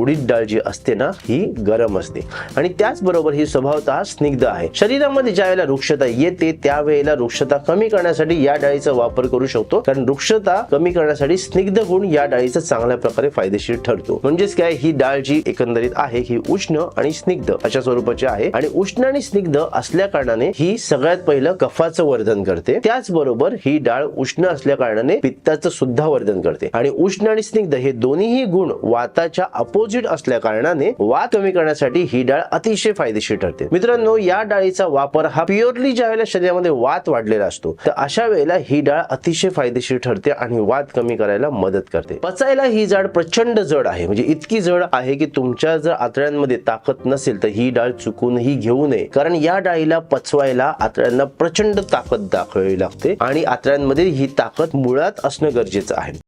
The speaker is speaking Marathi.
उडीद डाळ जी असते ना ही गरम असते. आणि त्याचबरोबर ही स्वभावतः स्निग्ध आहे. शरीरामध्ये ज्या वेळेला वृक्षता येते त्यावेळेला वृक्षता कमी करण्यासाठी या डाळीचा वापर करू शकतो. कारण वृक्षता कमी करण्यासाठी स्निग्ध गुण या डाळीचा चांगल्या प्रकारे फायदेशीर ठरतो. म्हणजेच काय ही डाळ जी एकंदरीत आहे ही उष्ण आणि स्निग्ध अशा स्वरूपाची आहे. आणि उष्ण आणि स्निग्ध असल्या कारणाने ही सगळ्यात पहिलं कफाचं वर्धन करते. त्याचबरोबर ही डाळ उष्ण असल्या कारणाने पित्ताचं सुद्धा वर्धन करते. आणि उष्ण आणि स्निग्ध हे दोन्हीही गुण वाताच्या अपोजिट असल्या कारणाने वात कमी करण्यासाठी ही डाळ अतिशय फायदेशीर ठरते. मित्रांनो या डाळीचा वापर हा प्युअरली ज्या वेळेला शरीरामध्ये वात वाढलेला असतो तर अशा वेळेला ही डाळ अतिशय फायदेशीर ठरते आणि वात कमी करायला मदत करते. पचायला ही जाड प्रचंड जड आहे. म्हणजे इतकी जड आहे की तुमच्या जर आतड्यांमध्ये ताकद नसेल तर ही डाळ चुकूनही घेऊ नये. कारण या डाळीला पचवायला आतड्यांना प्रचंड ताकद दाखवावी लागते आणि आतड्यांमध्ये ही ताकद मुळात असणं गरजेचं आहे.